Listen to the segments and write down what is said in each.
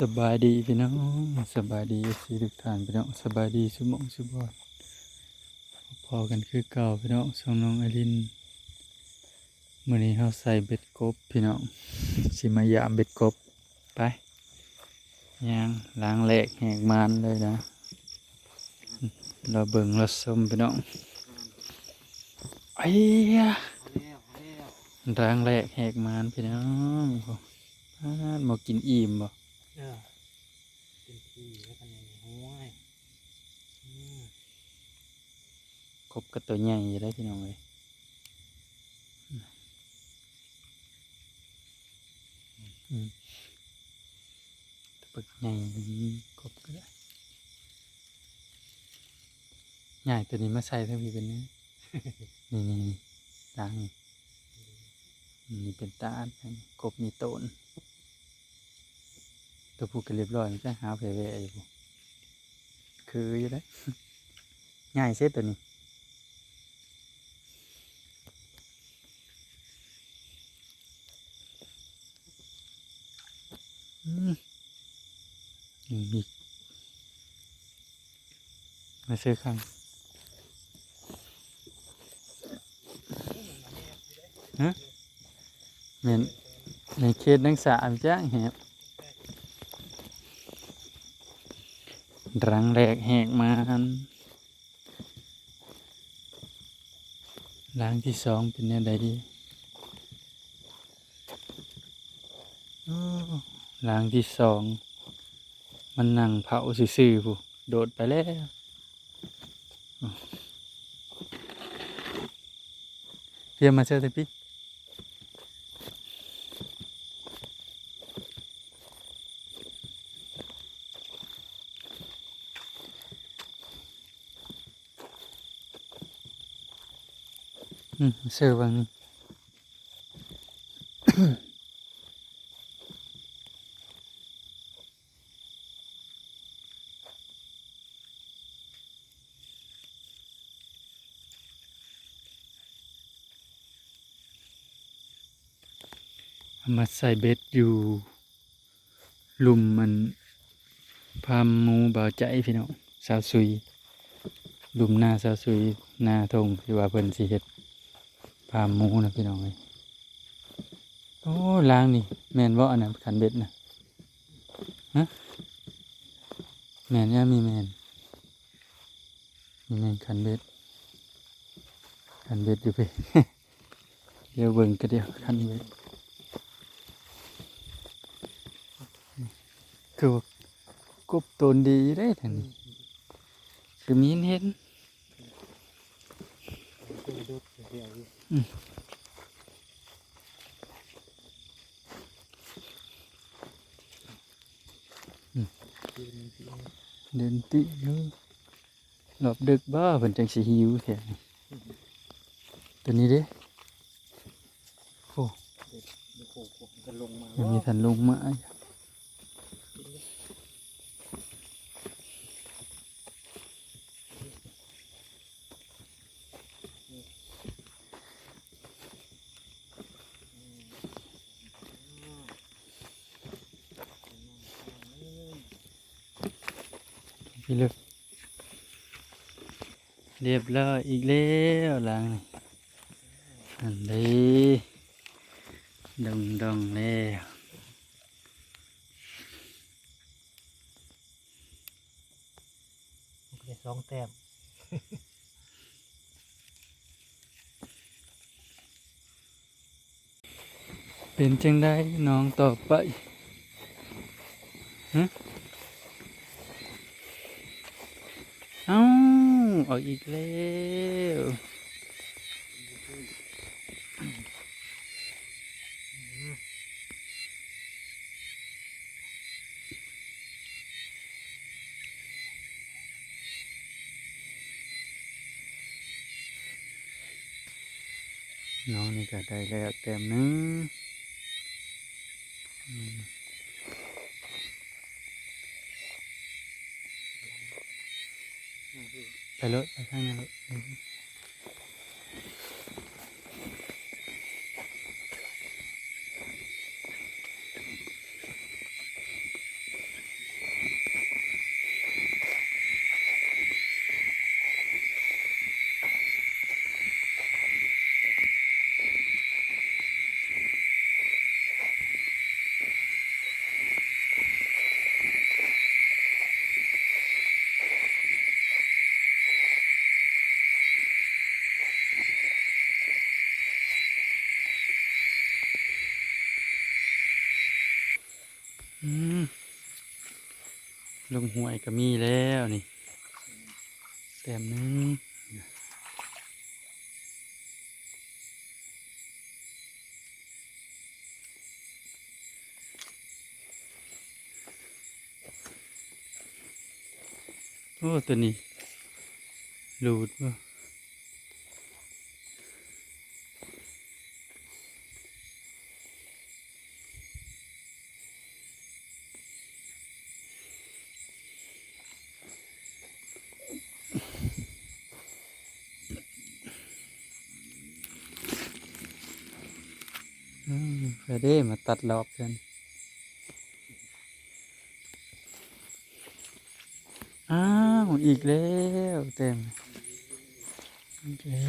สบายดีพี่น้องสบายดีสิทุกท่านพี่น้องสบายดีสุมองสุบอดพอกันคือเก่าพี่น้องสองน้องไอรินมื้อนี้เฮาใส่เบ็ดกบพี่น้องสิมายามเบ็ดกบไปย่างล้างแหลกแหกมันเลยนะ เราเบิ่งเราชมพี่น้องไอ้ยะล้างแหลกแหกมันพี่น้องโอ้อ่ามากินอิ่มบ่ เออเป็นที่แล้วกันย่างห้วยครบกับตัวใหญ่อยู่ได้พี่น้องเลยอืมตัวปึกใหญ่ครบก็ได้ใหญ่ตัวนี้มาใส่ทั้งพี่เป็นนี่นี่นี่นี่ดังนี่นี่เป็นตาอันกบมีโตน ตัวผู้ก็เรียบร้อยมันจะหาแผลแวอยู่คืออยู่ได้ง่ายเสียตัวนี้นี่อีกมาซื้อข้างฮะเหม็นในเขตนักศึกษาจ้างแหบ รังแรกแหกมันล้างที่สองเป็นแนวใดดีโอ้ล้างที่สอง มันนั่งเผาซื่อๆผู้โดดไปแล้วเพียมมาเจอแต่พี่ อืมเสือบางนี้มาใส่เบ็ดอยู่หลุมมันพามมูเบาใจพี่น้องสาวสุยหลุมหน้าสาวสุยหน้าทงที่ว่าเพิ่นสิเฮ็ด พามหมูนะพี่น้องเอ้ยโอ้ล้างนี่แมนบ่าอันนั้นขันเบ็ดนะฮะแม่นย่ามีแมนมีแมนขันเบ็ดขันเบ็ดอยู่ไปเดี๋ยวเบิ่งก็เดียวขันเบ็ดคือกบตนดีได้ทางนี้คือมีเห็นเป็น เดียวอยู่ที่มันที่เดินติอยู่หลับดึกบ้าเพิ่นจังสิหิวแท้นี่ตัวนี้เด้โอ้โอ้ยังมีทันลงมา พี่เลิกเรียบร้อยอีกแล้วหลังนี่อันนี้ดองดองๆแล้วมันจะสองแต้มเป็นจังได้น้องต่อไปฮะเอ้า ออกอีกแล้วน้องนี่ก็ได้แล้วเต็มหนึง ไปเลยไปข้างหนั้นเล ลงห้วยก็มีแล้วนี่แต้มนึงโอ้ตัวนี้หลุดว่ะ อืมไปเด้มาตัดรอบกันอ้าว อีกแล้วเต็มอีกแล้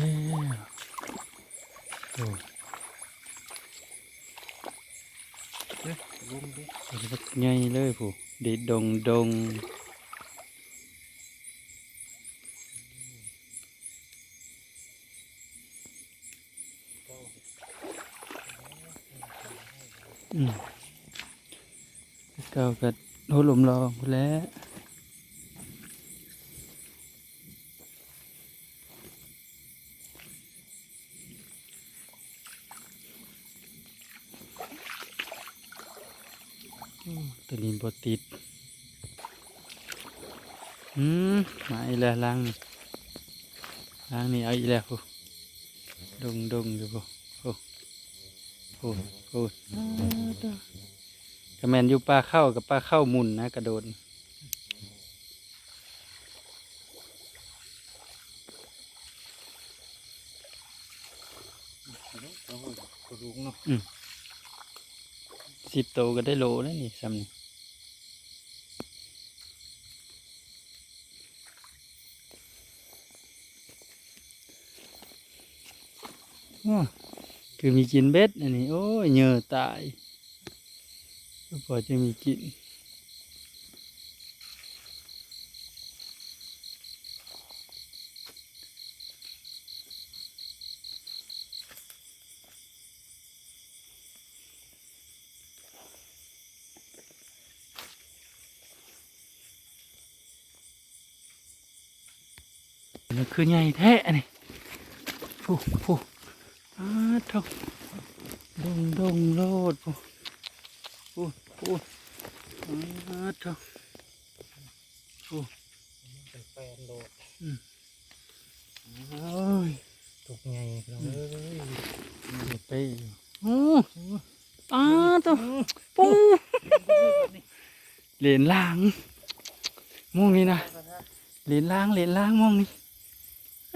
วโอ้เด้อลุงดิใหญ่เลยผู้ดีดงดง เก่ากัโหลมรองแล้วตัวนี้บติด อืมมาอีแล้วล้างนี่ล้างนี่เอาอีแล้วผู้ดงดงอยู่ โอ้โอ้โอ้อ้าวเด้อถ้าแมนอยู่ปลาเข้ากับปลาเข้าหมุนนะกระโดดเอาไว้กระลุงเนาะสิบโตวก็ได้โลแล้วนี่ซ้ำนี่โอ้ คือมีกินเบ็ดอันนี้ โอ้ยเหงื่อตายก็พอจะมีกินมันคือใหญ่แท้อันนี้ผู้ ผู้อ้าเท่าดงดงโลดผู้ผู้ผู้อ้าเท่าเป็นแฟนโดดโอ้ยถูกไงเราเอ้ยเด็ดไปอยู่โอ้อ้าเท่าปูเหรียญล่างมองนี่นะเหรียญล่างเหรียญล่างมองนี่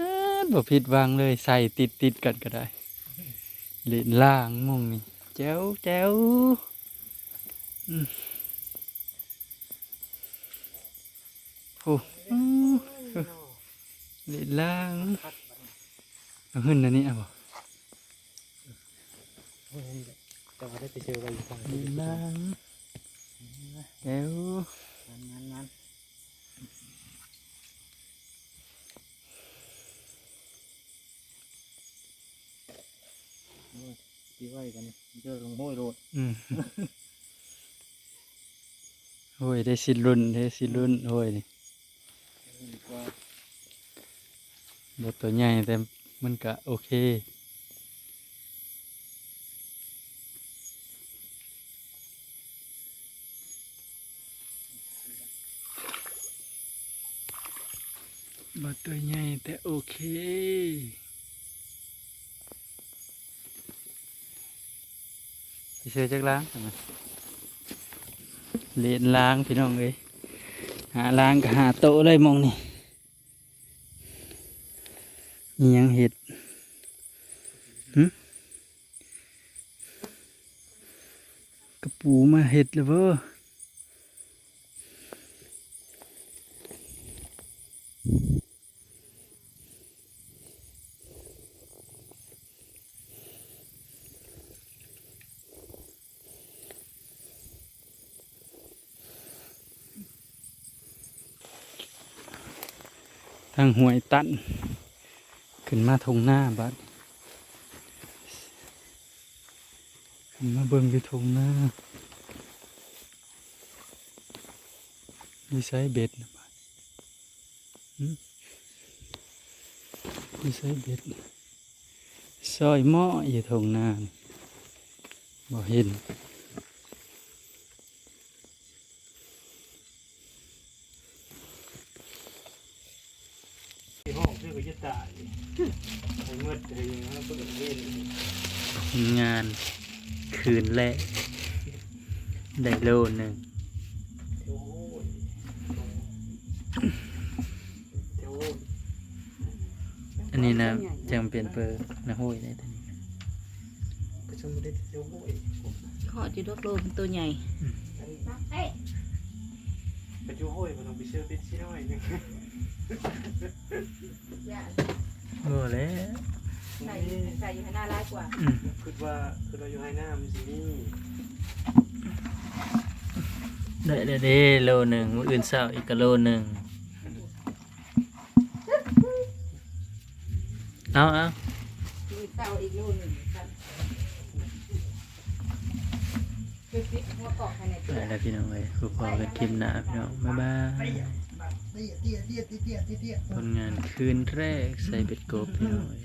อ้าบ่ผิดหวางเลยใส่ติดติดกันก็ได้ เหรียญล่างมองนี่แจ๋วแจ๋วอืมโอ้อู้เหรียญล่างคัดมันเอาขึ้นอันนี้เอาบ่เฮ้ยแต่ว่าได้ไปเจออะไรอยู่ฝั่งเหรีที่ยญล่างแจ๋วนั้นนั้นนั้นโอ้ยตีไว้กัน เจอลงห้วยโดดอืมโอ้ยได้สิรุ่นได้สิรุ่นโอ้ยนี่บทตัวใหญ่แต่มันก็โอเคบทตัวใหญ่แต่โอเค ไป เชื่อจักล้างเลียนล้างพี่น้องเอ้ยหาล้างก็หาโต๊ะเลยมองนี่มีหยังเห็ดหกระปูมาเห็ดเลยเว้อ ทางห้วยตันขึ้นมาทงหน้าบัดขึ้นมาเบิ่งอยู่ทงหน้ามีไซเบ็ดนะบ้านหึมีไซเบ็ดซอยหม้ออยู่ทงหน้าบ่เห็น ห้องชื่อก็จะตายไอ้มืดไอ้ยังแล้วก็เล่นงานคืนแรกได้โลหนึ่งโอ้ยโอ้ยอันนี้นะจังเป็นเปอร์นะห้ยได้ตัวนี้ก็จะไม่ได้โอ้ยขอจีดกโลมันตัวใหญ่ ไปจูโห้ยมันต้องไปเชื่อเป็นชิ้นน้อยนึงโอ้แล้ว ใส่ใส่อยู่ข้างหน้าร้ายกว่าอืมคิดว่าคือเราอยู่ให้หน้ามันสินี่ได้ได้เด้โลหนึ่งมื้ออื่นเช้าอีกก็โลหนึ่งเอาเอา มีเต้าอีกโลหนึ่ง ได้แล้วพี่น้องเอ้ยครูพอกันคลิปหน้าพี่น้องบ๊ายบายผลงานคืนแรกใส่เบ็ดกบพี่น้องเอ้ย